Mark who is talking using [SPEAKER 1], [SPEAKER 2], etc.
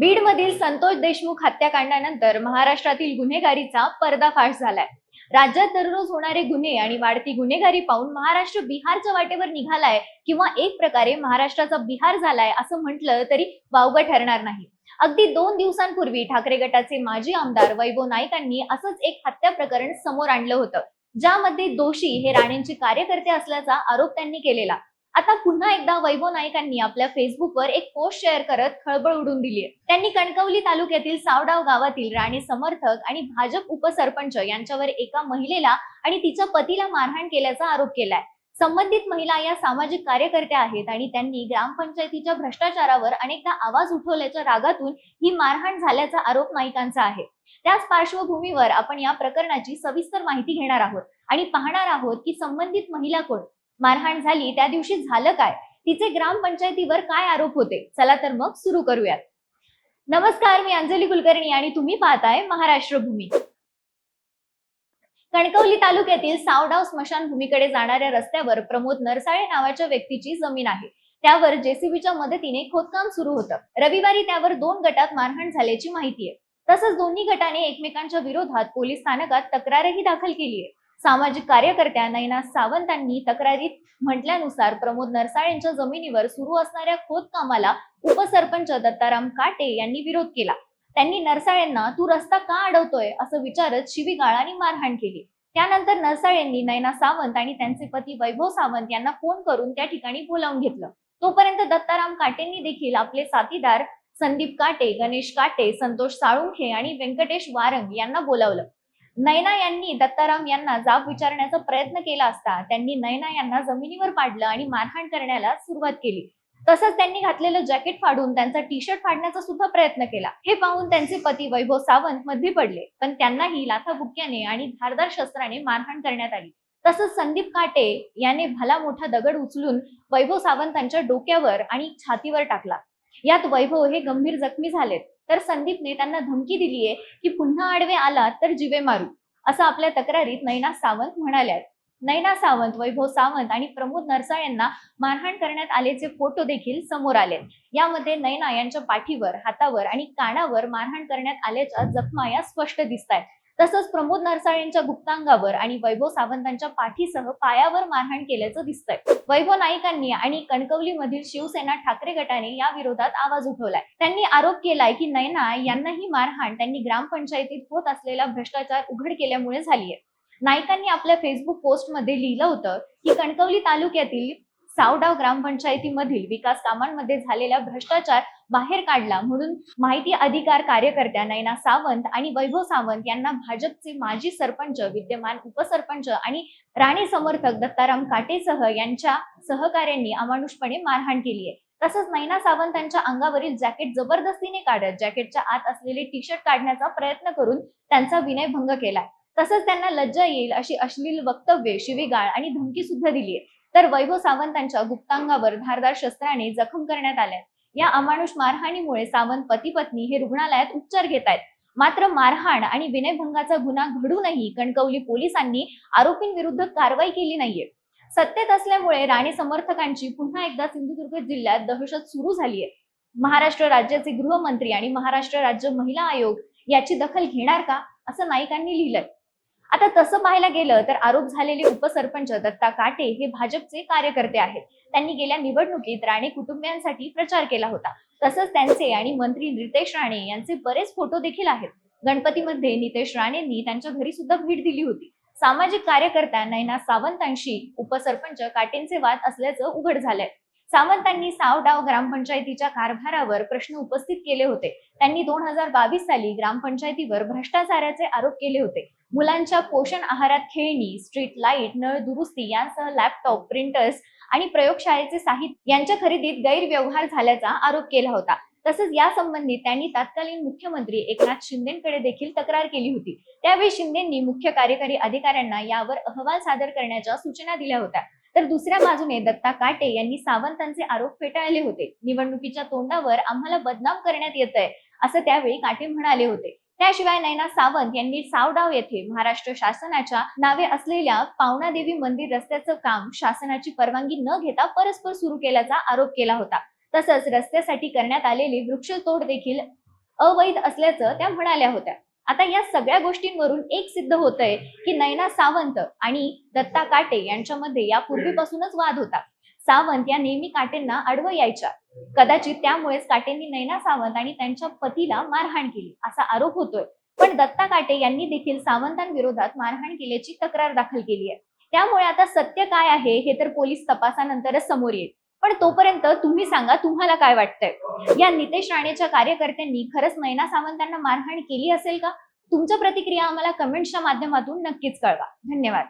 [SPEAKER 1] बीडमधील संतोष देशमुख हत्याकांडानंतर महाराष्ट्रातील गुन्हेगारीचा पर्दाफाश झालाय. राज्यात दररोज होणारे गुन्हे आणि वाढती गुन्हेगारी पाहून महाराष्ट्र बिहारच्या वाटेवर निघालाय किंवा एक प्रकारे महाराष्ट्राचा बिहार झालाय असं म्हटलं तरी वावगं ठरणार नाही. अगदी दोन दिवसांपूर्वी ठाकरे गटाचे माजी आमदार वैभव नाईकांनी असंच एक हत्या प्रकरण समोर आणलं होतं. ज्यामध्ये दोषी हे राणेंचे कार्यकर्ते असल्याचा आरोप त्यांनी केलेला. आता पुन्हा एकदा वैभव नाईकांनी आपल्या फेसबुकवर एक पोस्ट शेअर करत खळबळ उडून दिली आहे त्यांनी कणकवली तालुक्यातील सावडाव गावातील राणे समर्थक आणि भाजप उपसरपंच यांच्यावर एका महिलेला आणि तिच्या पतीला मारहाण केल्याचा आरोप केलाय. संबंधित महिला या सामाजिक कार्यकर्त्या आहेत आणि त्यांनी ग्रामपंचायतीच्या भ्रष्टाचारावर अनेकदा आवाज उठवल्याच्या रागातून ही मारहाण झाल्याचा आरोप नाईकांचा आहे. त्याच पार्श्वभूमीवर आपण या प्रकरणाची सविस्तर माहिती घेणार आहोत आणि पाहणार आहोत की संबंधित महिला कोण? मारहाण झाली त्या दिवशी झालं काय? तिचे ग्रामपंचायतीवर काय आरोप होते? चला तर मग सुरू करूयात. नमस्कार मी अंजली कुलकर्णी आणि तुम्ही पाहताय महाराष्ट्र भूमी. कणकवली तालुक्यातील सावडाव स्मशानभूमीकडे जाणाऱ्या रस्त्यावर प्रमोद नरसाळे नावाच्या व्यक्तीची जमीन आहे. त्यावर जेसीबीच्या मदतीने खोदकाम सुरू होतं. रविवारी त्यावर दोन गटात मारहाण झाल्याची माहिती आहे. तसंच दोन्ही गटाने एकमेकांच्या विरोधात पोलीस स्थानकात तक्रारही दाखल केली आहे. सामाजिक कार्यकर्त्या नैना सावंतांनी तक्रारीत म्हटल्यानुसार प्रमोद नरसाळेंच्या जमिनीवर सुरू असणाऱ्या खोदकामाला उपसरपंच दत्ताराम काटे यांनी विरोध केला. त्यांनी नरसाळेंना तू रस्ता का अडवतोय? असं विचारत शिवीगाळाने मारहाण केली. त्यानंतर नरसाळेंनी नैना सावंत आणि त्यांचे पती वैभव सावंत यांना फोन करून त्या ठिकाणी बोलावून घेतलं. तोपर्यंत दत्ताराम काटेंनी देखील आपले साथीदार संदीप काटे गणेश काटे संतोष साळुंखे आणि व्यंकटेश वारंग यांना बोलावलं. नैना यांनी दत्ताराम यांना जाब विचारण्याचा प्रयत्न केला असता त्यांनी नैना यांना जमिनीवर पाडलं आणि मारहाण करण्याला सुरुवात केली. तसंच त्यांनी घातलेलं जॅकेट फाडून त्यांचा टी शर्ट फाडण्याचा सुद्धा प्रयत्न केला. हे पाहून त्यांचे पती वैभव सावंत मध्ये पडले. पण त्यांनाही लाथाबुक्क्याने आणि धारदार शस्त्राने मारहाण करण्यात आली. तसंच संदीप काटे याने भला मोठा दगड उचलून वैभव सावंतांच्या डोक्यावर आणि छातीवर टाकला. यात वैभव हे गंभीर जखमी झालेत. तर संदीपने त्यांना धमकी दिलीये की पुन्हा आडवे आला तर जिवे मारू. असं आपल्या तक्रारीत नैना सावंत म्हणाल्या नैना सावंत वैभव सावंत आणि प्रमोद नरसाळ यांना मारहाण करण्यात आल्याचे फोटो देखील समोर आले यामध्ये नैना यांच्या पाठीवर हातावर आणि कानावर मारहाण करण्यात आल्याच्या जखमा या स्पष्ट दिसत आहेत तसंच प्रमोद नरसाळेंच्या गुप्तांगावर आणि वैभव सावंतांच्या पाठीसह पायावर मारहाण केल्याचं दिसतंय. वैभव नाईकांनी आणि कणकवलीमधील शिवसेना ठाकरे गटाने या विरोधात आवाज उठवलाय. त्यांनी आरोप केलाय की नैना यांनाही मारहाण त्यांनी ग्रामपंचायतीत होत असलेला भ्रष्टाचार उघड केल्यामुळे झालीय. नाईकांनी आपल्या फेसबुक पोस्टमध्ये लिहिलं होतं की कणकवली तालुक्यातील सावडाव ग्रामपंचायतीमधील विकास कामांमध्ये झालेला भ्रष्टाचार बाहेर काढला. म्हणून माहिती अधिकार कार्यकर्त्या नैना सावंत आणि वैभव सावंत यांना भाजपचे माजी सरपंच विद्यमान उपसरपंच आणि राणे समर्थक दत्ताराम काटेसह यांच्या सहकार्यांनी अमानुषपणे मारहाण केली आहे. तसंच नैना सावंतांच्या अंगावरील जॅकेट जबरदस्तीने काढत जॅकेटच्या आत असलेले टी शर्ट काढण्याचा प्रयत्न करून त्यांचा विनयभंग केलाय. तसंच त्यांना लज्जा येईल अशी अश्लील वक्तव्य शिवीगाळ आणि धमकी सुद्धा दिली आहे तर वैभव सावंतांच्या गुप्तांगावर धारदार शस्त्राने जखम करण्यात आल्या. या अमानुष मारहाणीमुळे सावंत पती पत्नी हे रुग्णालयात उपचार घेत आहेत मात्र मारहाण आणि विनयभंगाचा गुन्हा घडूनही कणकवली पोलिसांनी आरोपींविरुद्ध कारवाई केली नाहीये. सत्तेत असल्यामुळे राणे समर्थकांची पुन्हा एकदा सिंधुदुर्ग जिल्ह्यात दहशत सुरू झाली आहे महाराष्ट्र राज्याचे गृहमंत्री आणि महाराष्ट्र राज्य महिला आयोग याची दखल घेणार का असं नाईकांनी लिहिलंय. आता तसं पाहायला गेलं तर आरोप झालेले उपसरपंच दत्ता काटे हे भाजपचे कार्यकर्ते आहेत. त्यांनी गेल्या निवडणुकीत राणे कुटुंबियांसाठी प्रचार केला होता. तसंच त्यांचे आणि मंत्री नितेश राणे यांचे बरेच फोटो देखील आहेत. गणपतीमध्ये नितेश राणेंनी त्यांच्या घरी सुद्धा भेट दिली होती. सामाजिक कार्यकर्त्या नैना सावंतांशी उपसरपंच काटेंचे वाद असल्याचं उघड झालंय. सावंतांनी सावडाव ग्रामपंचायतीच्या कारभारावर प्रश्न उपस्थित केले होते. त्यांनी दोन हजार बावीस साली ग्रामपंचायतीवर भ्रष्टाचाराचे आरोप केले होते. मुलांच्या पोषण आहारात खेळणी स्ट्रीट लाइट नळ दुरुस्ती यांसह लॅपटॉप प्रिंटर्स आणि प्रयोगशाळेचे साहित्य यांच्या खरेदीत गैरव्यवहार झाल्याचा आरोप केला होता. तसंच या संबंधी त्यांनी तत्कालीन मुख्यमंत्री एकनाथ शिंदेकडे देखील तक्रार केली होती. त्यावेळी शिंदेंनी मुख्य कार्यकारी अधिकाऱ्यांना यावर अहवाल सादर करण्याच्या सूचना दिल्या होत्या. तर दुसऱ्या बाजूने दत्ता काटे यांनी सावंतांचे आरोप फेटाळले होते. निवडणुकीच्या तोंडावर आम्हाला बदनाम करण्यात येत आहे असं त्यावेळी काटे म्हणाले होते. त्याशिवाय नैना सावंत यांनी सावडाव येथे महाराष्ट्र शासनाच्या नावे असलेल्या पावणादेवी मंदिर रस्त्याचं काम शासनाची परवानगी न घेता परस्पर सुरू केल्याचा आरोप केला होता. तसंच रस्त्यासाठी करण्यात आलेली वृक्षतोड देखील अवैध असल्याचं त्या म्हणाल्या होत्या. आता या सगळ्या गोष्टींवरून एक सिद्ध होतंय की नयना सावंत आणि दत्ता काटे यांच्यामध्ये यापूर्वीपासूनच वाद होता. सावंत या नेहमी काटेंना आडवं यायच्या. कदाचित त्यामुळेच काटेंनी नैना सावंत आणि त्यांच्या पतीला मारहाण केली असा आरोप होतोय. पण दत्ता काटे यांनी देखील सावंतांविरोधात मारहाण केल्याची तक्रार दाखल केली आहे. त्यामुळे आता सत्य काय आहे हे तर पोलीस तपासानंतरच समोर येईल. पण तोपर्यंत तुम्ही सांगा तुम्हाला काय वाटतंय? या नितेश राणेच्या कार्यकर्त्यांनी खरंच नैना सावंतांना मारहाण केली असेल का? तुमच्या प्रतिक्रिया आम्हाला कमेंट्सच्या माध्यमातून नक्कीच कळवा. धन्यवाद.